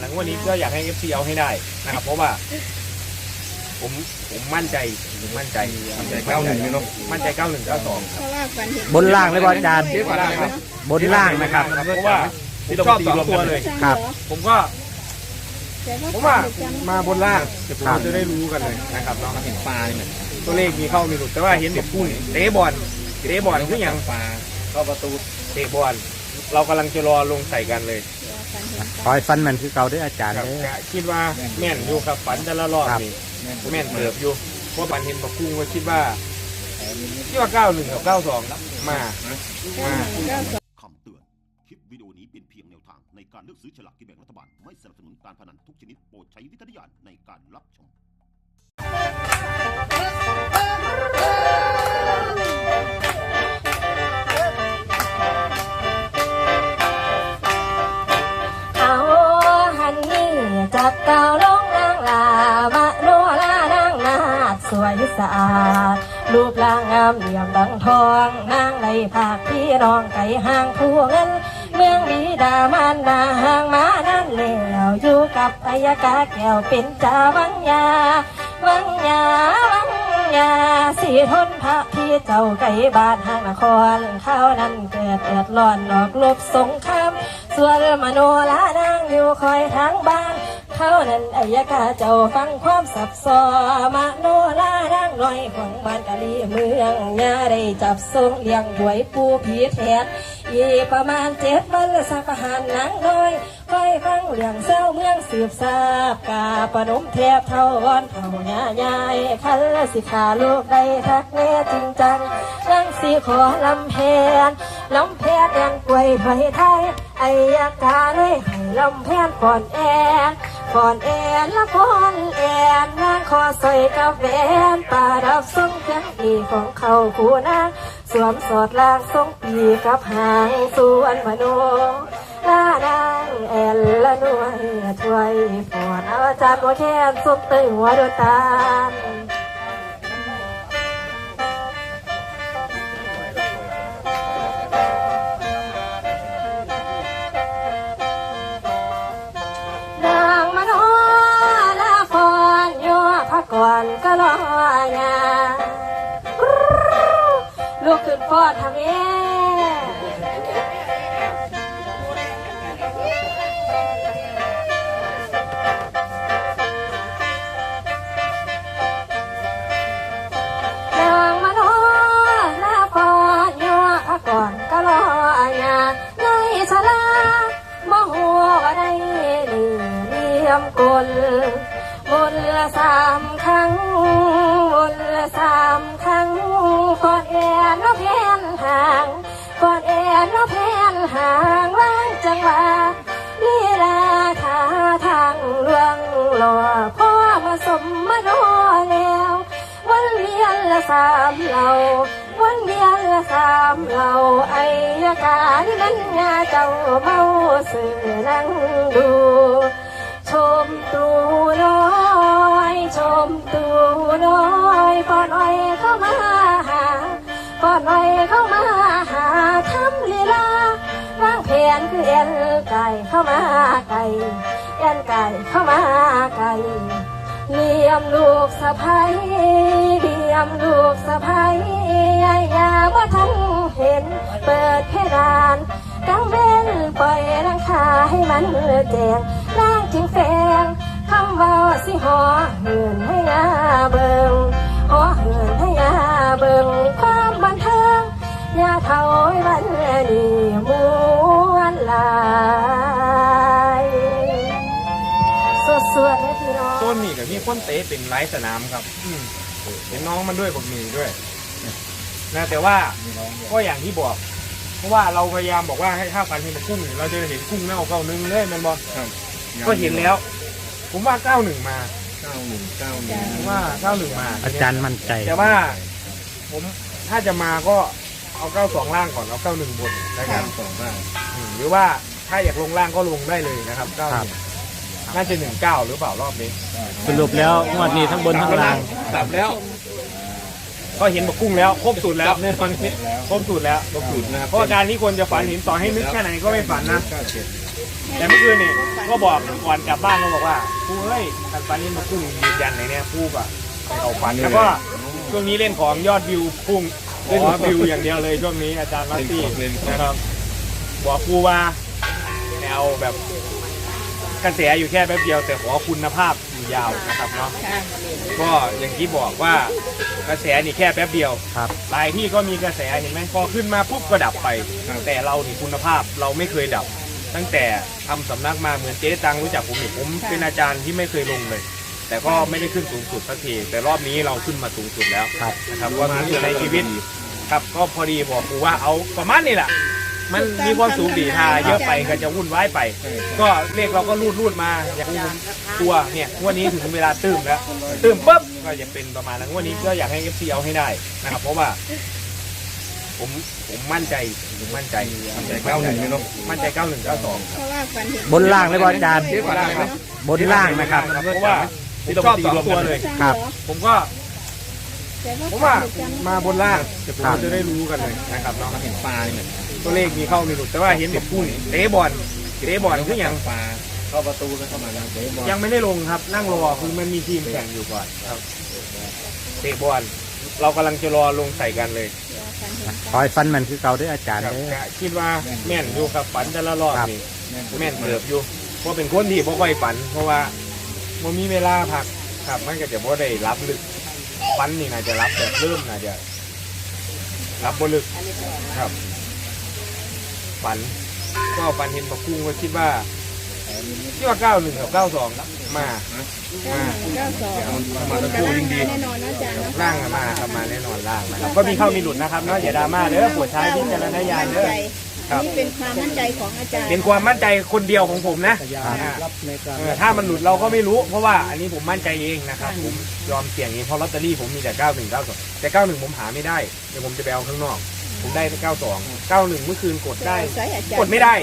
หลังวันนี้ก็อยากให้ FC เอาให้ได้นะครับ เพราะว่า ผมผมมั่นใจผมมั่นใจมั่นใจ91เลยเนอะมั่นใจ91 92เพราะว่าฝันเห็นบนล่างเลยบ่อาจารย์เจ๊ฝันอะไรครับบนล่างนะครับเพราะว่าผมชอบสองตัวเลย ครับ ผมก็แต่ผมว่าฝันเห็นมาบนล่างครับเราจะได้รู้กันเลยนะครับเนาะเห็นปลาเนี่ยตัวเลขมีเข้ามีหลุดแต่ว่าเห็นแบบพุ่งเตะบอลเตะบอลคืออย่างปลาเข้าประตูเตะบอลเรากำลังจะรอลงใส่กันเลย ฝันเห็นคอยฟันแมันคือเก่าเด้วยอาจารย์ครับเด้อก็คิดว่าแม่นอยู่ครับฝันแต่ละรอบครับ นี่แม่นเติบอยู่เพราะฝันเห็นบักกุ้งก็คิดว่าคิดว่าเก้าหนึ่งกับเก้าสองมา เก้าหนึ่งเก้าสอง คำเตือน คลิปวิดีโอนี้เป็นเพียงแนวทางในการเลือกซื้อฉลากกินแบ่งรัฐบาล ไม่สนับสนุนการพนันทุกชนิดโปรดใช้วิจารณญาณในการรับชม กเก่าลงนางลามาโนลานางนาดสวยสะอาด รูปร่างงามเหลี่ยมดังทองนางในภาคพี่น้องไก่ห้างผู้เงิน เมืองบิดามานดาห่างมานั่นแล้วอยู่กับอายกาแก้วเป็นจาวังยา วังยาวังยาสีทนพระพี่เจ้าไก่บาทห้างนครข้าวนั้นเกิดเดือดร้อนหลอกลบสงครามส่วนมโนลานางอยู่คอยทางบ้าน เขานั้นอายกาเจ้าฟังความสับสอมาโนลานางน้อยของบ้านกะลีเมืองยาได้จับทรงเลี้ยงหวยปูผีแทนอีประมาณเจ็ดวันละสักหารนางน้อยคอยฟังเรื่องเศร้าเมืองสืบทราบกาปนมเทพเท่าวอนเท่าญายายคันละสิขาลูกได้ทักแน่จริงจังนั่งสีขอลำแพนลำแพนยังกวยไฟไทยไอยากาเลยให้ลำแพนก่อนแอ คอนแอนละคอนแอนนางขอใส่กับแหวนตาดับทรงเพียงดีของเขาคู่นางสวมสอดลางทรงปีกับหางส่วนมโนลานางแอนละนวยถวยปอดเอาจารย์หัวแค้นซุปเตยหัวดตาล ก่อนก็รอยาลูกขึ้นฟอดทำเองนางมาโนลาฟอนยัวพักก่อนก็รอยาในชลามหัวได้เหลี่ยมกล บนละสามครั้งบนละสามครั้งกอนแอนนกแอนห่างกอนแอนนกแอนห่างว่างจังหวะลีลาท่าทางลวงหล่อพ่อมาสมมาโนแล้ววันเวียนละสามเหล่าวันเวียนละสามเหล่าไอยาการนั้นงาเจ้าเมาสื่อนั่งดู มตูน้อยชมตูน้อยปอน้อยเข้ามาหาปอน้อยเข้ามาหาทำลีลาวางแผนคือเอ็นไก่เข้ามาไก่เอ็นไก่เข้ามาไก่เลี้ยมลูกสะพ้ายเลี้ยมลูกสะพ้ายยายยาว่าทันเห็นเปิดเพดานกังเว้นปล่อยรังคาให้มันแจง ล่างจึงแฝงคำว่าสิหอเหินให้ยาเบิงหอเหินให้ยาเบิงความบันเทิงยาเท่าวันนี้มวนหลายสวดๆให้พี่น้องต้นนี่กับมีคนเตะเป็นไร้สนามครับอืมเห็นน้องมันด้วยผมมีด้วยนะแต่ว่าก็อย่างที่บอก เพราะว่าเราพยายามบอกว่าให้ถ้าฟันเห็นกุ้งเนี่ยเราจะเห็นกุ้งเน่าเก้านึงเลยแมันบอกครับ ก็เห็นแล้ว ผมว่าเก้าหนึ่งมาเก้าหนึ่งเก้าหนึ่งผมว่าเก้าหนึ่งมาอาจารย์มั่นใจ แต่ว่า ผมถ้าจะมาก็เอาเก้าสองล่างก่อนเอาเก้าหนึ่งบนนะคเก้ารับสองบ้างอืมหรือว่าถ้าอยากลงล่างก็ลงได้เลยนะครับเก้าครับน่าจะหนึ่งเก้าหรือเปล่ารอบนี้สรุปแล้วงวดนี้ทั้งบนทั้งล่างกลับแล้ว ก็เห็นบักกุ้งแล้วครบสูตรแล้วในตอนนี้ครบสูตรแล้วก็สูตรนะครับเพราะว่าการที่คนจะฝันเห็นต่อให้นึกแค่ไหนก็ไม่ฝันนะเก้าเจ็ด แต่เมื่อคืนนี่ก็บอกก่อนกลับบ้านก็บอกว่าครูเฮ้ยการฝันนี้มาพุ่งยืนยันในเนี่ยครูก็ให้เขาฝันแล้วก็ช่วงนี้เล่นของยอดวิวพุ่งเล่นวิวอย่างเดียวเลยช่วงนี้อาจารย์ลัตตี้นะครับบอกครูว่าแนวแบบกระแสอยู่แค่แป๊บเดียวแต่ขอคุณภาพอยู่ยาวนะครับเนาะค่ะก็อย่างที่บอกว่ากระแสนี่แค่แป๊บเดียวครับหลายที่ก็มีกระแสเห็นไหมพอขึ้นมาปุ๊บก็ดับไป แต่เรานี่คุณภาพเราไม่เคยดับ ตั้งแต่ทำสำนักมาเหมือนเจ๊ตังรู้จักผมนี่ผมเป็นอาจารย์ที่ไม่เคยลงเลย แต่ก็ไม่ได้ขึ้นสูงสุดสักทีแต่รอบนี้เราขึ้นมาสูงสุดแล้วครับนะครับว่าสูงสุดในชีวิตครับก็พอดีบอกครูว่าเอาประมาณนี้แหละมันมีความสูงดีทาเยอะไปก็จะวุ่นวายไป ก็เลขเราก็รูดรูดมาอย่างที่ผมตัวเนี่ยงวันนี้ถึงเวลาตื้มแล้วตื้มปุ๊บก็จะเป็นประมาณนั้นงวันนี้ก็อยากให้ FC เอาให้ได้นะครับเพราะว่า ผมผมมั่นใจผมมั่นใจมั่นใจเก้าหนึ่งนี่เนาะมั่นใจเก้าหนึ่งเก้าสองเพราะว่าฝันเห็นบนล่างเลยบ่อาจารย์บนล่างครับบนล่างนะครับ เพราะว่าผมชอบสองตัวเลย ครับ ผมก็แต่ผมว่าฝันเห็นมาบนล่างจะครับจะได้รู้กันเลยนะครับเนาะเห็นปลาเนี่ยตัวเลขมีเข้ามีหลุดแต่ว่าเห็นแบบพุ่งเตะบอลเตะบอลคืออย่างปลาเข้าประตูแล้วเข้ามาแล้วเตะบอลยังไม่ได้ลงครับ นั่งรอคือมันมีทีมแข่งอยู่ก่อนครับเตะบอลเรากำลังจะรอลงใส่กันเลย ฝันเห็นคอยฟันมันคือเก่าเด้วยอาจารย์ครับเด้อ ก็คิดว่าแม่นอยู่ครับฝันแต่ละรอบครับ นี่แม่นเกือบอยู่เพราะเป็นคนที่บ่ค่อยฝัน เพราะว่ามันมีเวลาพักครับมันก็จะบ่ได้รับลึกฝันนี่น่าจะรับแบบเริ่มน่าจะรับบ่ลึกครับฝันก็ฝันเห็นบักกุ้งก็คิดว่า คิดว่าเก้าหนึ่งกับเก้าสองมาเก้าหนึ่งเก้าสองคนกำลังมาแน่นอนนะอาจารย์เนาะล่างมาครับมาแน่นอนล่างนะครับ ก็มีเข้ามีหลุดนะครับเนาะอย่าดราม่าเด้อปวดใช้วิจารณญาณเด้อครับนี่เป็นความมั่นใจของอาจารย์ เป็นความมั่นใจคนเดียวของผมนะอ่าเออถ้ามันหลุดเราก็ไม่รู้ เพราะว่าอันนี้ผมมั่นใจเองนะครับผมยอมเสี่ยงเองเพราะลอตเตอรี่ผมมีแต่91 92แต่91ผมหาไม่ได้เดี๋ยวผมจะไปเอาข้างนอก ผมได้แต่92 91เมื่อคืนกดได้ใส่อาจารย์กดไม่ได้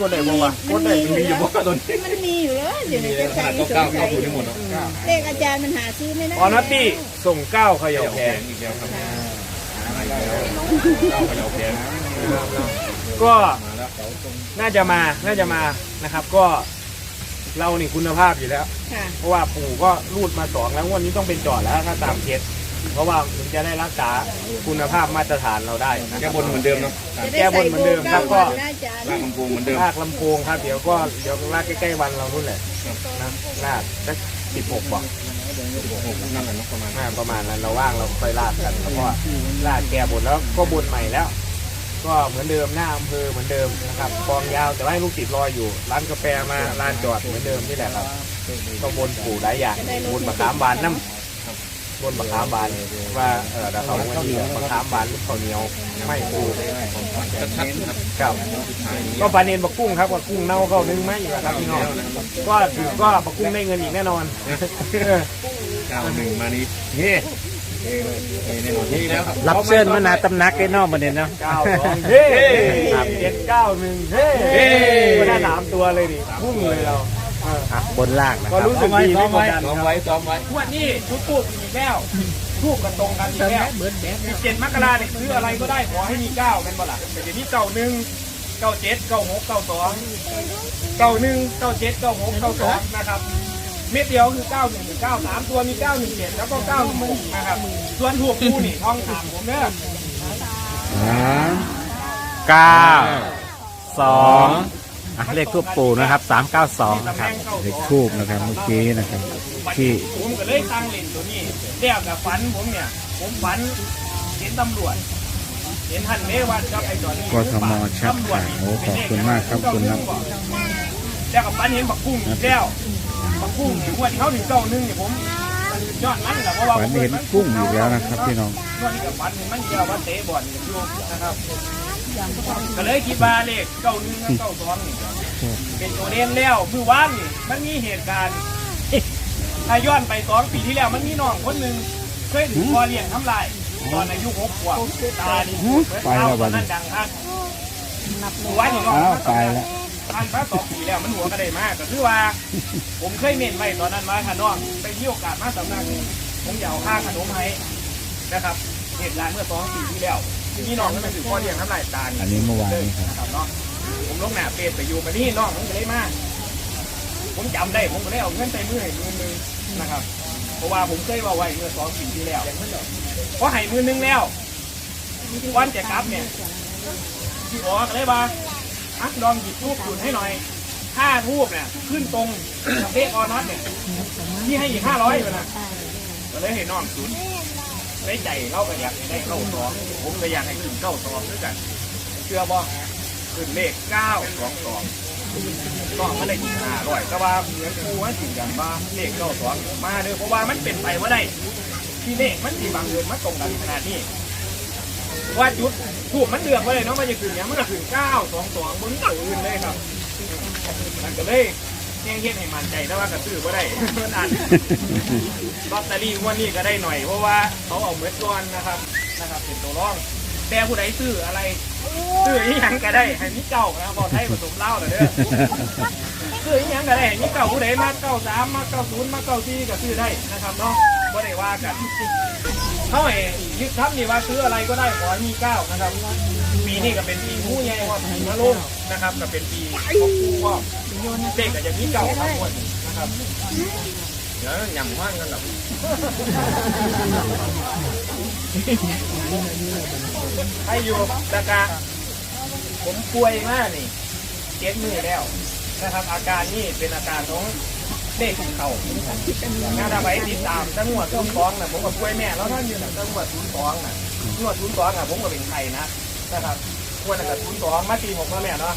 กดได้บ่วะกดได้มีอยู่บ่ตอนนี้มันมีอยู่เลยเดี๋ยวนี้ขนาดเก้าเก้าถูกได้หมดเนาะเลขอาจารย์มันหาซื้อไม่ได้ออนอตตี้ส่งเก้าเขย่าแพงอีกแล้วครับเก้าเขย่าแพงก็น่าจะมาน่าจะมานะครับก็เรานี่คุณภาพอยู่แล้วค่ะเพราะว่าปู่ก็รูดมาสองแล้วงวันนี้ต้องเป็นจอดแล้วถ้าตามเคส เพราะว่าถึงจะได้รักษาคุณภาพมาตรฐานเราได้นะแก้ครับบนเหมือนเดิมเนาะจะได้แก้บนเหมือนเดิมครับก็ใส่โบเาวันนะอาจารย์ ลากลำโพงเหมือนเดิม ลากลำโพงครับ เดี๋ยวก็เดี๋ยวลากใกล้ๆวันเรานู่นแหละนะลากสักสิบหกบ่หกนั่นแหละเนาะประมาณ อ่าประมาณนั้นเราว่างเราค่อยลากกันแล้วก็ลากแก้บนแล้วก็บนใหม่แล้ว ก็เหมือนเดิมหน้าอำเภอเหมือนเดิมนะครับกองยาวแต่ว่าให้ลูกติดรออยู่ ร้านกาแฟมาร้านจอดเหมือนเดิมนี่แหละครับก็บนปู่หลายอย่างบนมะขามบานน้ำ บนมะขามบานว่าเออเราเขาวันนี้มะขามบานลูกข้าวเหนียวไม่ปูชัดๆครับครับก็ปลาเนนบักกุ้งครับบักกุ้งเน่าเข้านึ่งไหมอยู่ครับพี่น้องก็ถือก็บักกุ้งได้เงินอีกแน่นอนเก้าหนึ่งมานี้เฮ้เฮ้เฮ้แน่นอนนี่แล้วครับรับเชิญมาหนาตำหนักไอ้นอกมาเนี่ยเนาะเก้าสองเฮ้ครับเจ็ดเก้าหนึ่งเฮ้ก็ได้สามตัวเลยดิพุ่งเลยเราเอออะบนล่างนะคก็รับรู้สึกดีไม่กดดันซ้อมครับไว้ซ้อมไว้งวดนี้ชุดทูบอีกแล้วทูบกันตรงกันอีกแล้วสิบเจ็ดมกราเนี่ยซื้ออะไรก็ได้ขอให้มีเก้าเป็นบ่ล่ะแต่เดี๋ยวนี้เก้าหนึ่งเก้าเจ็ดเก้าหกเก้าสองเก้าหนึ่งเก้าเจ็ดเก้าหกเก้าสองนะครับ เม็ดเดียวคือเก้าหนึ่งเก้าสามตัวมีเก้าหนึ่งเจ็ดแล้วก็เก้าหนึ่งหกนะครับ ส่วนถูกคู่นี่ท้องถามผมเด้อเก้าสอง อะเลขทูปปู่นะครับสามเก้าสองนะครับ เลขทูบนะครับเมื่อกี้นะครับ ที่ผมก็เลยตั้งเล่นตัวนี้เรียกกับฝันผมเนี่ย ผมฝันเห็นตำรวจ เห็นท่านเมวัดครับไอ้ตอนนี้กทมชัดข่าวโอ้ขอบคุณมากครับคุณครับแล้วกับฝันเห็นบักกุ้งอีกแล้วบักกุ้งเนี่ยงวดที่เขาถึงเก้าหนึงเนี่ยผมยอดมันแหละเพราะว่าฝันเห็นกุ้งอีกแล้วนะครับพี่น้องงวดนี้กับฝันเห็นมันเกี่ยวว่าเตะบอลอยู่นะครับ ก็เลยคิดว่าเลขเก้าหนึ่งกับเก้าสองนี่เป็นตัวเด่นแล้วคือว่านนี่มันมีเหตุการณ์ถ้าย้อนไปสองปีที่แล้วมันมีน้องคนหนึ่งเคยถูกพ่อเลี้ยงทำลายตอนอายุหกขวบตาดีไปแล้วบัดนี้นั้นดังครับหัวนี่น้องอ้าวไปแล้วผ่านมาสองปีแล้วมันหัวก็ได้มากก็คือว่า ผมเคยเม่นไว้ตอนนั้นว่าถ้าน้องไปที่โอกาสมาสำนักนี่ผมจะเอาค่าขนมให้นะครับ เหตุการณ์เมื่อสองปีที่แล้ว ที่น้องนั่นเป็นพ่อเลี้ยงทำลายตาอันนี้เมื่อวานนี้ครับนะครับเนาะผมผมลงหน้าเฟซไปอยู่มานี่น้องผมก็เลยมาผมจำได้ผมก็เลยเอาเงินใส่มือให้มือหนึงนะครับ เพราะว่าผมเคยว่าไว้เมื่อสองปีที่แล้วเพราะให้มือหนึงแล้ววันจะกลับเนี่ยที่บอกก็เลยว่าอักดอมหยิบทูบจุดให้หน่อยถ้าทูบเนี่ยขึ้นตรงกับเลขออน็อตเนี่ยที่ให้อีกห้าร้อยอยู่นะก็เลยให้น้องจุด ในใจเราก็อยากให้ได้เข้าสองผมก็อยากให้ขึ้นเข้าสองด้วยกันเชื่อบ่ขึ้นเลขเก้าสองสองก็ไม่ได้อีกห้าร้อยแต่ว่าเหมือนครูว่าสิ่งอย่างว่าเลขเก้าสองมาเด้อเพราะว่ามันเป็นไปว่าได้ที่เลขมันสีบางเดือนมันตรงกันขนาดนี้ว่าจุดถูกมันเดือกไว้เลยเนาะมันจะขึ้นเนี้ยมันก็ขึ้นเก้าสองสองบนก่าอื่นเลยครับมันก็เลย เงี้ยเงี้ยให้มันใจแต่ว่าก็ซื้อว่ได้เพื่อนอ่านลอตเตอรี่งวันนี้ก็ได้หน่อยเพราะว่าเขาเอาเหม็ดก้อนนะครับนะครับ เป็นตัวร่อง แต่ผู้ใดซื้ออะไรซื้ออีหยังก็ได้ให้มีเก่านะครับบอกให้ผสมเหล้าหน่อยเด้อซื้ออีหยังก็ได้ให้มีเก่าผู้ใดมาเก้าสามมาเก้าศูนย์มาเก้าสี่ก็ซื้อได้นะครับเนาะบ่ได้ว่ากันเขาให้ยึดทับนี่ว่าซื้ออะไรก็ได้ขอให้มีเก้านะครับปีนี้ก็เป็นปีงูใหญ่ว่าปีมะโรงนะครับก็เป็นปีของกูว่า เด็กก็จะมีเก่าทั้งหมดนะครับเดี๋ยวยำว่างกันหรอกให้อยู่ตะกะผมป่วยมากนี่เจ็ดมือแล้วนะครับ อาการนี่เป็นอาการของเด็กเข่าถ้าไปติดตามจังหวัดทุ่งฟองนะผมกับป่วยแม่แล้วท่านอยู่นะจังหวัดทุ่งฟองนะจังหวัดทุ่งฟองนะผมก็เป็นไข้นะนะครับงวดนั้นกับทุ่งฟองมาตีผมก็แม่เนาะ